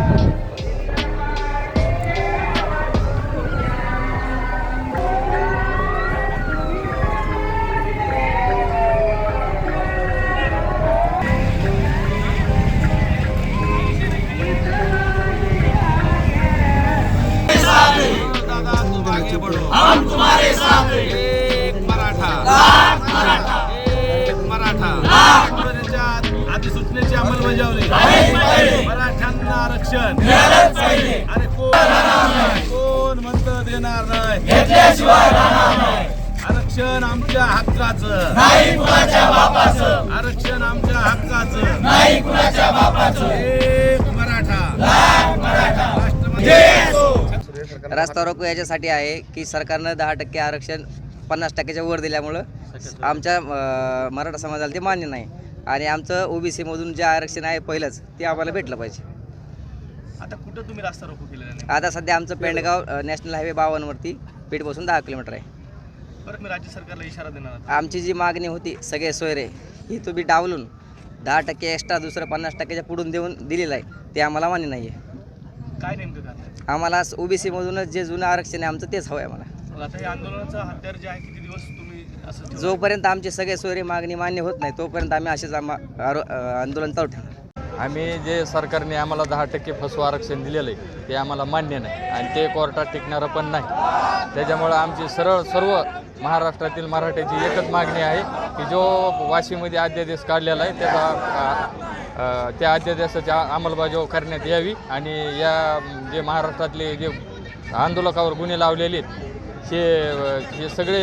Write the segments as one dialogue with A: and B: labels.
A: Thank you. अधिसूचनेची अंमलबजावणी. मराठ्यांना आरक्षण. अरे कोण कोण म्हणत देणार नाही? आरक्षण आमच्या हक्काचं. आरक्षण आमच्या हक्काचं. एक मराठा.
B: रस्ता रोको याच्यासाठी आहे की सरकारनं दहा टक्के आरक्षण पन्नास टक्क्याच्या वर दिल्यामुळं आमच्या मराठा समाजाला ते मान्य नाही. आणि आमचं ओबीसीमधून जे आरक्षण आहे पहिलंच ते आम्हाला भेटलं पाहिजे.
C: आता कुठं तुम्ही रास्ता रोको केलेला नाही?
B: आता सध्या आमचं पेंडगाव नॅशनल हायवे बावनवरती पेठपासून दहा किलोमीटर आहे.
C: बरं मी राज्य सरकारला इशारा देणार आता.
B: आमची जी मागणी होती सगळे सोयरे ही तुम्ही डावलून दहा टक्के एक्स्ट्रा दुसरं पन्नास टक्क्याच्या पुढून देऊन दिलेलं आहे ते आम्हाला मान्य नाही आहे
C: काय नेमकं आहे?
B: आम्हाला ओबीसीमधूनच जे जुनं आरक्षण आहे आमचं तेच हवं आहे आम्हाला.
C: आता हे आंदोलनाचा हत्यार जे आहे किती दिवस तुम्ही असं ठेवणार?
B: जोपर्यंत आमचे सगळे सोयरे मागणी मान्य होत नाही तोपर्यंत आम्ही असेच आम्हा आरो- अं, आंदोलन चालू ठेवणार
D: आम्ही जे सरकारने आम्हाला दहा टक्के फसवं आरक्षण दिलेलं आहे ते आम्हाला मान्य नाही आणि ते कोर्टात टिकणारं पण नाही त्याच्यामुळं आमची सरळ सर्व महाराष्ट्रातील मराठ्याची एकच मागणी आहे की जो वाशीमध्ये अध्यादेश काढलेला आहे त्याचा अ, अ, त्या अध्यादेशाची आ- अंमलबजावणी करण्यात यावी आणि या जे महाराष्ट्रातले जे आंदोलकावर गुन्हे लावलेले आहेत हे हे सगळे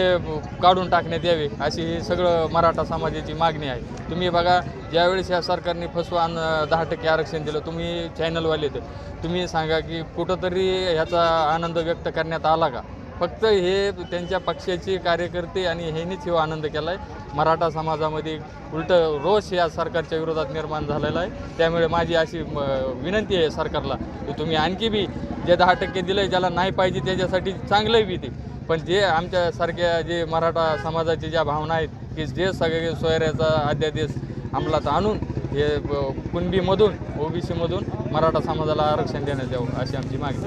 D: काढून टाकण्यात यावे अशी ही सगळं मराठा समाजाची मागणी आहे. तुम्ही बघा ज्यावेळेस या सरकारने फसवा दहा टक्के आरक्षण दिलं तुम्ही चॅनलवाले तर तुम्ही सांगा की कुठंतरी ह्याचा आनंद व्यक्त करण्यात आला का? फक्त हे त्यांच्या पक्षाचे कार्यकर्ते आणि ह्यांनीच हे आनंद केला आहे मराठा समाजामध्ये उलट रोष या सरकारच्या विरोधात निर्माण झालेला आहे. त्यामुळे माझी अशी विनंती आहे सरकारला की तुम्ही आणखी बी जे दहा टक्के दिलं आहे ज्याला नाही पाहिजे त्याच्यासाठी चांगलं बी ते. पण जे आमच्यासारख्या जे मराठा समाजाच्या ज्या भावना आहेत की जे सगळे सोयऱ्याचा अध्यादेश अंमलात आणून हे ब- कुणबीमधून ओबीसीमधून मराठा समाजाला आरक्षण देण्यात यावं अशी आमची मागणी